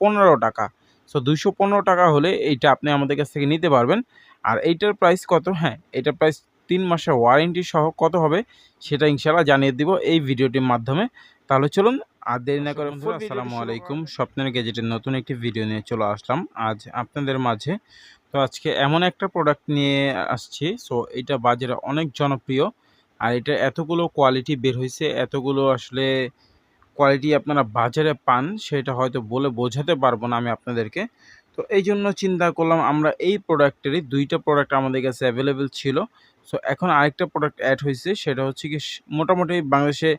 পনেরো টাকা। সো দুইশো পনেরো টাকা হলে এইটা আপনি আমাদের কাছ থেকে নিতে পারবেন। আর এইটার প্রাইস কত? হ্যাঁ এটার প্রাইস তিন মাসের ওয়ারেন্টি সহ কত হবে সেটা ইনশাল্লাহ জানিয়ে দিব এই ভিডিওটির মাধ্যমে। তাহলে চলুন আর দেরি না করে বন্ধুরা আসসালামু আলাইকুম। স্বপ্নের গেজেটের নতুন একটি ভিডিও নিয়ে চলে আসলাম আজ আপনাদের মাঝে। তো আজকে এমন একটা প্রোডাক্ট নিয়ে আসছি। সো এটা বাজারে অনেক জনপ্রিয়। আর এটা এতগুলো কোয়ালিটি বের হয়েছে এতগুলো আসলে কোয়ালিটি আপনারা বাজারে পান, সেটা হয়তো বলে বোঝাতে পারব না আমি আপনাদেরকে। তো এই জন্য চিন্তা করলাম আমরা এই প্রোডাক্টেরই দুইটা প্রোডাক্ট আমাদের কাছে অ্যাভেলেবেল ছিল। সো এখন আরেকটা প্রোডাক্ট অ্যাড হয়েছে, সেটা হচ্ছে কি মোটামুটি বাংলাদেশে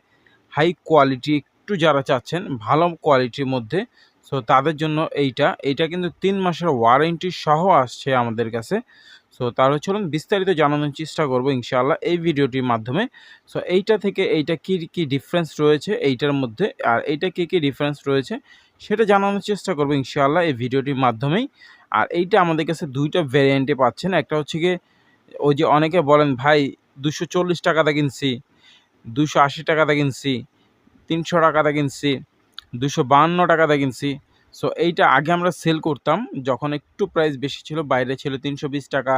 হাই কোয়ালিটি একটু যারা চাচ্ছেন, ভালো কোয়ালিটির মধ্যে। সো তাদের জন্য এইটা এইটা কিন্তু তিন মাসের ওয়ারেন্টি সহ আসছে আমাদের কাছে। সো তাহলে চলুন বিস্তারিত জানানোর চেষ্টা করব ইনশাআল্লাহ এই ভিডিওটির মাধ্যমে। সো এইটা থেকে এইটা কি কি ডিফারেন্স রয়েছে এইটার মধ্যে আর এইটা কি কি ডিফারেন্স রয়েছে সেটা জানানোর চেষ্টা করব ইনশাআল্লাহ এই ভিডিওটির মাধ্যমেই। আর এইটা আমাদের কাছে দুইটা ভ্যারিয়েন্টে পাচ্ছেন। একটা হচ্ছে গিয়ে ওই যে অনেকে বলেন, ভাই, দুশো চল্লিশ টাকাতে কিনছি, দুশো আশি টাকাতে কিনছি, তিনশো টাকাতে কিনছি, দুশো বাহান্ন টাকাতে কিনছি। সো এইটা আগে আমরা সেল করতাম। যখন একটু প্রাইস বেশি ছিল, বাইরে ছিল তিনশো বিশ টাকা,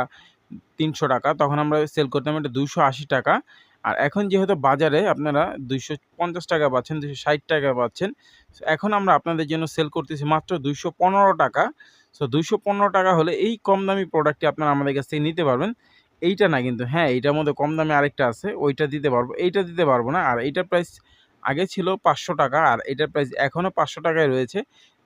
তিনশো টাকা, তখন আমরা সেল করতাম এটা দুশো টাকা। আর এখন যেহেতু বাজারে আপনারা দুইশো পঞ্চাশ টাকা পাচ্ছেন দুশো ষাট টাকা পাচ্ছেন এখন আমরা আপনাদের জন্য সেল করতেছি মাত্র দুইশো পনেরো টাকা। সো দুইশো পনেরো টাকা হলে এই কম দামি প্রোডাক্টটি আপনারা আমাদের কাছ থেকে নিতে পারবেন। এইটা না কিন্তু হ্যাঁ এইটার মধ্যে কম দামে আরেকটা আছে, ওইটা দিতে পারব, এইটা দিতে পারব না, আর এইটার প্রাইস আগে ছিল পাঁচশো টাকা আর এটার প্রাইস এখনও পাঁচশো টাকায় রয়েছে,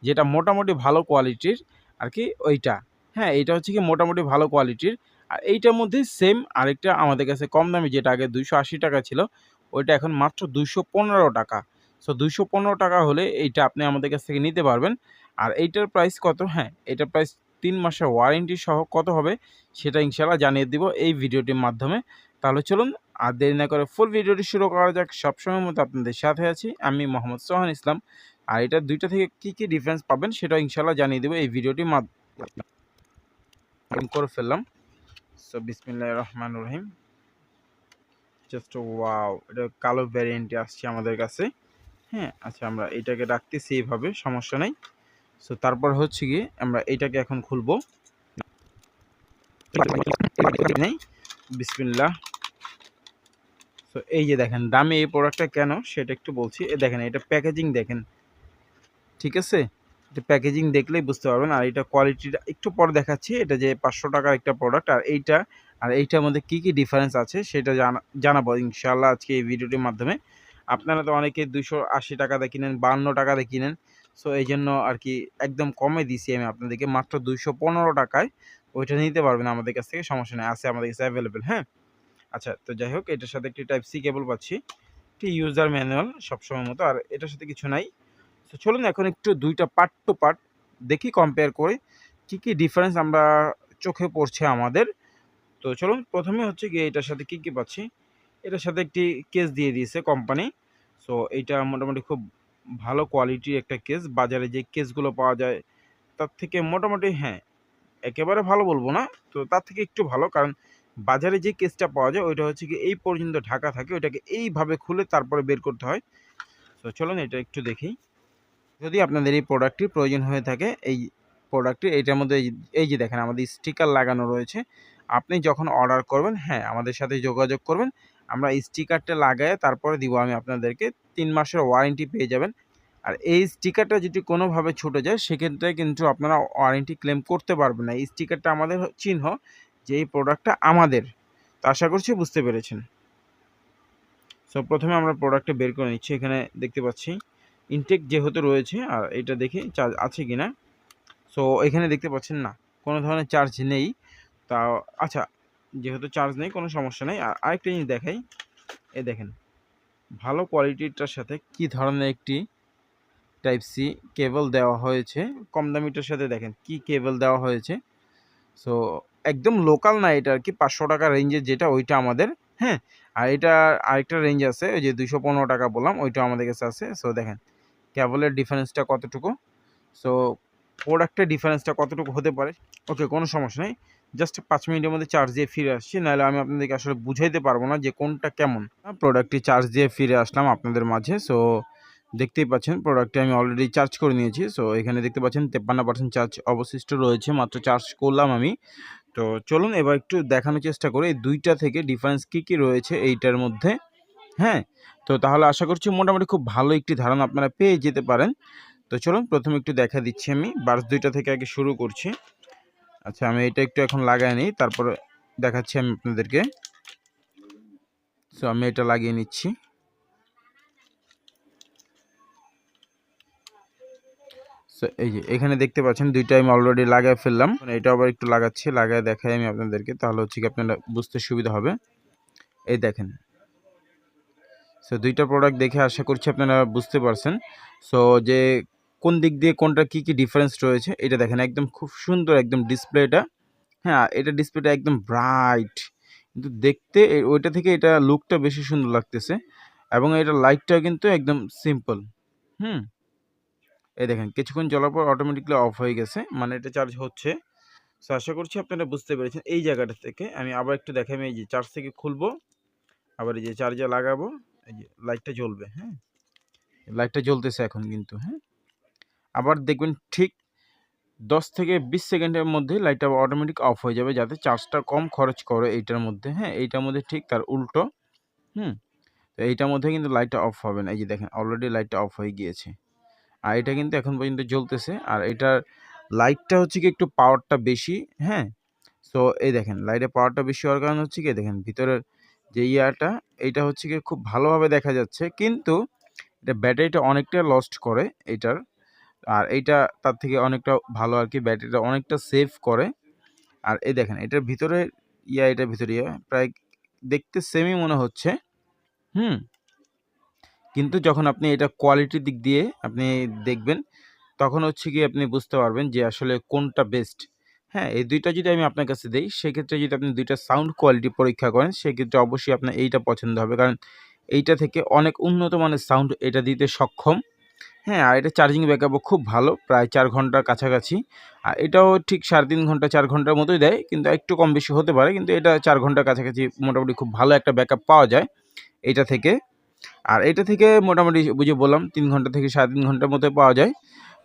যেটা মোটামুটি ভালো কোয়ালিটির আর কি ওইটা। হ্যাঁ এইটা হচ্ছে কি মোটামুটি ভালো কোয়ালিটির আর এইটার মধ্যে সেম আরেকটা আমাদের কাছে কম দামি, যেটা আগে দুইশো আশি টাকা ছিল, ওইটা এখন মাত্র দুইশো পনেরো টাকা। সো দুইশো পনেরো টাকা হলে এইটা আপনি আমাদের কাছ থেকে নিতে পারবেন। আর এইটার প্রাইস কত? হ্যাঁ এটার প্রাইস তিন মাসের ওয়ারেন্টি সহ কত হবে, সেটা ইনশাল্লাহ জানিয়ে দিব এই ভিডিওটির মাধ্যমে। তাহলে চলুন আর দেরি না করে ফুল ভিডিওটি শুরু করা যাক। সবসময় মতো আপনাদের সাথে আছি। আমি মোহাম্মদ সোহান ইসলাম। আর এটা দুইটা থেকে কি কি ডিফারেন্স পাবেন সেটা ইনশাল্লাহ জানিয়ে দেবো এই ভিডিওটি মাধ্যমে। করে ফেললাম। সো বিসমিল্লা রহমান রহিম। জাস্ট ওয়াও এটা কালো ভ্যারিয়েন্টে আসছে আমাদের কাছে। হ্যাঁ আচ্ছা আমরা এটাকে রাখতেছি এইভাবে, সমস্যা নেই। সো তারপর হচ্ছে গিয়ে আমরা এটাকে এখন খুলবো। নেই। বিসমিল্লাহ। সো এই যে দেখেন, দামি এই প্রোডাক্টটা কেন সেটা একটু বলছি। এ দেখেন, এটা প্যাকেজিং দেখেন। ঠিক আছে? এটা প্যাকেজিং দেখলেই বুঝতে পারবেন। আর এটা কোয়ালিটিটা একটু পরে দেখাচ্ছি। এটা যে পাঁচশো টাকার একটা প্রোডাক্ট আর এইটা, আর এইটার মধ্যে কী কী ডিফারেন্স আছে সেটা জানা, জানাব ইনশাল্লাহ আজকে এই ভিডিওটির মাধ্যমে। আপনারা তো অনেকে দুশো আশি টাকাতে কিনেন, বান্ন টাকাতে কিনেন। সো এই জন্য আর কি একদম কমে দিছি আমি আপনাদেরকে। মাত্র দুশো পনেরো টাকায় ওইটা নিতে পারবেন আমাদের কাছ থেকে, সমস্যা নেই, আছে আমাদের কাছে অ্যাভেলেবেল হ্যাঁ? আচ্ছা তো যাই হোক, এটার সাথে একটি টাইপ সি কেবল পাচ্ছি, একটি ইউজার ম্যানুয়াল সবসময় মতো, আর এটার সাথে কিছু নাই। তো চলুন এখন একটু দুইটা পার্ট টু পার্ট দেখি কম্পেয়ার করে কী কী ডিফারেন্স আমরা চোখে পড়ছে আমাদের। তো চলুন, প্রথমে হচ্ছে গিয়ে এটার সাথে কী কী পাচ্ছি? এটার সাথে একটি কেস দিয়ে দিয়েছে কোম্পানি সো এটা মোটামুটি খুব ভালো কোয়ালিটির একটা কেস বাজারে যে কেসগুলো পাওয়া যায়, তার থেকে মোটামুটি হ্যাঁ একেবারে ভালো বলব না। তো তার থেকে একটু ভালো, কারণ বাজারে যে কেসটা পাওয়া যায়, ওইটা হচ্ছে কি এই পর্যন্ত ঢাকা থাকে, ওইটাকে এইভাবে খুলে তারপরে বের করতে হয়। তো চলুন এটা একটু দেখি। যদি আপনাদের এই প্রোডাক্টটির প্রয়োজন হয়ে থাকে, এই প্রোডাক্টটি এইটার মধ্যে এই- যে দেখেন, আমাদের স্টিকার লাগানো রয়েছে। আপনি যখন অর্ডার করবেন হ্যাঁ আমাদের সাথে যোগাযোগ করবেন। আমরা স্টিকারটা লাগায় তারপরে দিব, আমি আপনাদেরকে তিন মাসের ওয়ারেন্টি পেয়ে যাবেন। আর এই স্টিকারটা যদি কোনোভাবে ছুটে যায়, সেক্ষেত্রে কিন্তু আপনারা ওয়ারেন্টি ক্লেম করতে পারবেন না। এই স্টিকারটা আমাদের চিহ্ন, যে এই প্রোডাক্টটা আমাদের। তো আশা করছি বুঝতে পেরেছেন। সো প্রথমে আমরা প্রোডাক্টটা বের করে নিচ্ছি। এখানে দেখতে পাচ্ছি ইনটেক যেহেতু রয়েছে, আর এটা দেখি চার্জ আছে কি না সো এখানে দেখতে পাচ্ছেন না, কোনো ধরনের চার্জ নেই। তা আচ্ছা যেহেতু চার্জ নেই, কোনো সমস্যা নেই। আর আরেকটা জিনিস দেখাই। এ দেখেন, ভালো কোয়ালিটিটার সাথে কি ধরনের একটি টাইপ সি কেবল দেওয়া হয়েছে। কম দামিটার সাথে দেখেন কি কেবল দেওয়া হয়েছে। সো, একদম লোকাল না এটা আর কি, পাঁচশো টাকা রেঞ্জের যেটা, ওইটা আমাদের হ্যাঁ? আর এটা আরেকটা রেঞ্জ আছে, ওই যে দুশো পনেরো টাকা বললাম, ওইটা আমাদের কাছে আছে। সো, দেখেন, কেবলের ডিফারেন্সটা কতটুকু? সো, প্রোডাক্টের ডিফারেন্সটা কতটুকু হতে পারে? ওকে, কোনো সমস্যা নেই। জাস্ট পাঁচ মিনিটের মধ্যে চার্জ দিয়ে ফিরে আসছি, নাহলে আমি আপনাদেরকে আসলে বুঝাইতে পারব না যে কোনটা কেমন। প্রোডাক্টটি চার্জ দিয়ে ফিরে আসলাম আপনাদের মাঝে। সো দেখতেই পাচ্ছেন প্রোডাক্টটি আমি অলরেডি চার্জ করে নিয়েছি। সো এখানে দেখতে পাচ্ছেন তেপ্পান্ন পার্সেন্ট চার্জ অবশিষ্ট রয়েছে, মাত্র চার্জ করলাম আমি। তো, চলুন এবার একটু দেখানোর চেষ্টা করি, এই দুইটা থেকে ডিফারেন্স কী কী রয়েছে এইটার মধ্যে। হ্যাঁ তো তাহলে আশা করছি মোটামুটি খুব ভালো একটি ধারণা আপনারা পেয়ে যেতে পারেন। তো, চলুন প্রথমে একটু দেখা দিচ্ছি আমি। বার্স দুইটা থেকে আগে শুরু করছি। আচ্ছা আমি এটা একটু এখন লাগাই নিই, তারপরে দেখাচ্ছি আমি আপনাদেরকে। সো আমি এটা লাগিয়ে নিচ্ছি। সো এই যে, এখানে দেখতে পাচ্ছেন দুইটা আমি অলরেডি লাগাই ফেললাম। মানে এটা আবার একটু লাগাচ্ছি লাগায় দেখাই আমি আপনাদেরকে, তাহলে হচ্ছে কি আপনারা বুঝতে সুবিধা হবে। এই দেখেন। সো দুইটা প্রোডাক্ট দেখে আশা করছি আপনারা বুঝতে পারছেন। সো যে কোন দিক দিয়ে কোনটা কি কি ডিফারেন্স রয়েছে, এটা দেখেন একদম খুব সুন্দর একদম ডিসপ্লেটা হ্যাঁ এটা ডিসপ্লেটা একদম ব্রাইট কিন্তু দেখতে ওইটা থেকে এটা লুকটা বেশি সুন্দর লাগতেছে। এবং এটা লাইটটা কিন্তু একদম সিম্পল হুম? এই দেখেন, কিছুক্ষণ চলার পর অটোমেটিকলি অফ হয়ে গেছে। মানে এটা চার্জ হচ্ছে। সো আশা করছি আপনারা বুঝতে পেরেছেন। এই জায়গাটা থেকে আমি আবার একটু দেখাই, আমি এই যে চার্জ থেকে খুলবো। আবার এই যে চার্জে লাগাবো। এই যে লাইটটা জ্বলবে হ্যাঁ? লাইটটা জ্বলতেছে এখন কিন্তু হ্যাঁ? আবার দেখবেন ঠিক দশ থেকে বিশ সেকেন্ডের মধ্যে লাইটটা অটোমেটিক অফ হয়ে যাবে, যাতে চার্জটা কম খরচ করে এইটার মধ্যে হ্যাঁ? এইটার মধ্যে ঠিক তার উল্টো, হুম? তো এইটার মধ্যে কিন্তু লাইটটা অফ হবে না। এই যে দেখেন অলরেডি লাইটটা অফ হয়ে গিয়েছে। আর এটা কিন্তু এখন পর্যন্ত জ্বলতেছে। আর এটার লাইটটা হচ্ছে কি একটু পাওয়ারটা বেশি হ্যাঁ? সো এই দেখেন লাইটের পাওয়ারটা বেশি হওয়ার কারণ হচ্ছে কি দেখেন, ভিতরের যে ইয়াটা এইটা হচ্ছে কি খুব ভালোভাবে দেখা যাচ্ছে। কিন্তু এটা ব্যাটারিটা অনেকটা লস্ট করে এটার। আর এইটা তার থেকে অনেকটা ভালো আর কি, ব্যাটারিটা অনেকটা সেভ করে। আর এই দেখেন, এটার ভিতরে ইয়া, এটার ভিতরে ইয়া, প্রায় দেখতে সেমই মনে হচ্ছে। হুম? কিন্তু যখন আপনি এটা কোয়ালিটির দিক দিয়ে আপনি দেখবেন, তখন হচ্ছে কি আপনি বুঝতে পারবেন যে আসলে কোনটা বেস্ট হ্যাঁ এই দুইটা যদি আমি আপনার কাছে দিই, সেক্ষেত্রে যদি আপনি দুইটা সাউন্ড কোয়ালিটি পরীক্ষা করেন, সেক্ষেত্রে অবশ্যই আপনার এইটা পছন্দ হবে। কারণ এইটা থেকে অনেক উন্নত মানের সাউন্ড এটা দিতে সক্ষম। হ্যাঁ আর এটা চার্জিং ব্যাকআপও খুব ভালো, প্রায় চার ঘণ্টার কাছাকাছি। আর এটাও ঠিক সাড়ে তিন ঘণ্টা, চার ঘণ্টার মতোই দেয়, কিন্তু একটু কম বেশি হতে পারে, কিন্তু এটা চার ঘণ্টার কাছাকাছি মোটামুটি খুব ভালো একটা ব্যাকআপ পাওয়া যায়। এটা থেকে আর এটা থেকে মোটামুটি বুঝে বললাম, তিন ঘণ্টা থেকে সাড়ে তিন ঘণ্টার মতো পাওয়া যায়।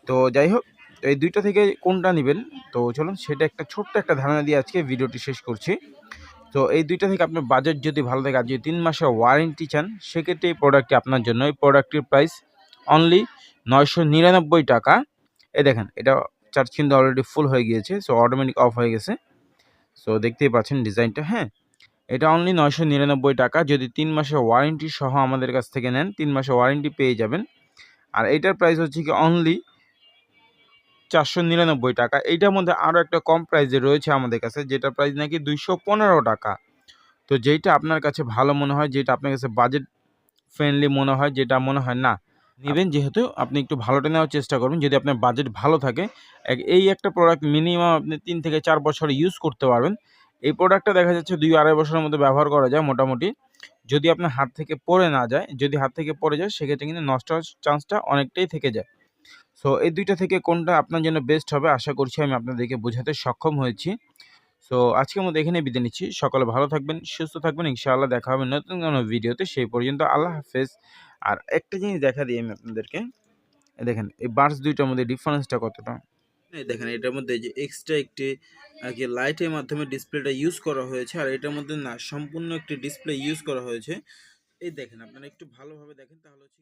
তো যাই হোক এই দুইটা থেকে কোনটা নেবেন? তো চলুন, সেটা একটা ছোট্ট একটা ধারণা দিয়ে আজকে ভিডিওটি শেষ করছি। তো এই দুইটা থেকে আপনার বাজেট যদি ভালো থাকে, আর যদি তিন মাসের ওয়ারেন্টি চান, সেক্ষেত্রে এই প্রোডাক্টটি আপনার জন্য। এই প্রোডাক্টটির প্রাইস অনলি নয়শো নিরানব্বই টাকা। এ দেখেন, এটা চার্জ কিন্তু অলরেডি ফুল হয়ে গিয়েছে সো অটোমেটিক অফ হয়ে গেছে। সো দেখতেই পাচ্ছেন ডিজাইনটা হ্যাঁ? এটা অনলি নয়শো নিরানব্বই টাকা। যদি তিন মাসের ওয়ারেন্টি সহ আমাদের কাছ থেকে নেন, তিন মাসের ওয়ারেন্টি পেয়ে যাবেন। আর এইটার প্রাইস হচ্ছে কি অনলি চারশো নিরানব্বই টাকা। এইটার মধ্যে আরও একটা কম প্রাইসে রয়েছে আমাদের কাছে, যেটা প্রাইস নাকি দুইশো পনেরো টাকা। তো যেইটা আপনার কাছে ভালো মনে হয় যেটা আপনার কাছে বাজেট ফ্রেন্ডলি মনে হয়, যেটা মনে হয় না, নেবেন যেহেতু আপনি একটু ভালোটা নেওয়ার চেষ্টা করবেন। যদি আপনার বাজেট ভালো থাকে এই একটা প্রোডাক্ট মিনিমাম আপনি তিন থেকে চার বছর ইউজ করতে পারবেন। এই প্রোডাক্টটা দেখা যাচ্ছে দুই আড়াই বছরের মধ্যে ব্যবহার করা যায় মোটামুটি। যদি আপনার হাত থেকে পড়ে না যায়, যদি হাত থেকে পড়ে যায়, সেক্ষেত্রে কিন্তু নষ্ট চান্সটা অনেকটাই থেকে যায়। সো এই দুইটা থেকে কোনটা আপনার জন্য বেস্ট হবে, আশা করছি আমি আপনাদেরকে বোঝাতে সক্ষম হয়েছি। সো আজকের মধ্যে এখানে বিদায় নিচ্ছি। সকালে ভালো থাকবেন, সুস্থ থাকবেন। ইনশাআল্লাহ দেখা হবে নতুন কোনো ভিডিওতে। সেই পর্যন্ত আল্লাহ হাফেজ। আর একটা জিনিস দেখা দিই আমি আপনাদেরকে। দেখেন, এই বার্স দুইটার মধ্যে ডিফারেন্সটা কতটা? দেখেন, এটার মধ্যে যে এক্সট্রা একটি কি লাইটের মাধ্যমে ডিসপ্লেটা ইউজ করা হয়েছে, আর এটার মধ্যে না, সম্পূর্ণ একটি ডিসপ্লে ইউজ করা হয়েছে। এই দেখেন, আপনারা একটু ভালোভাবে দেখেন, তাহলে হচ্ছে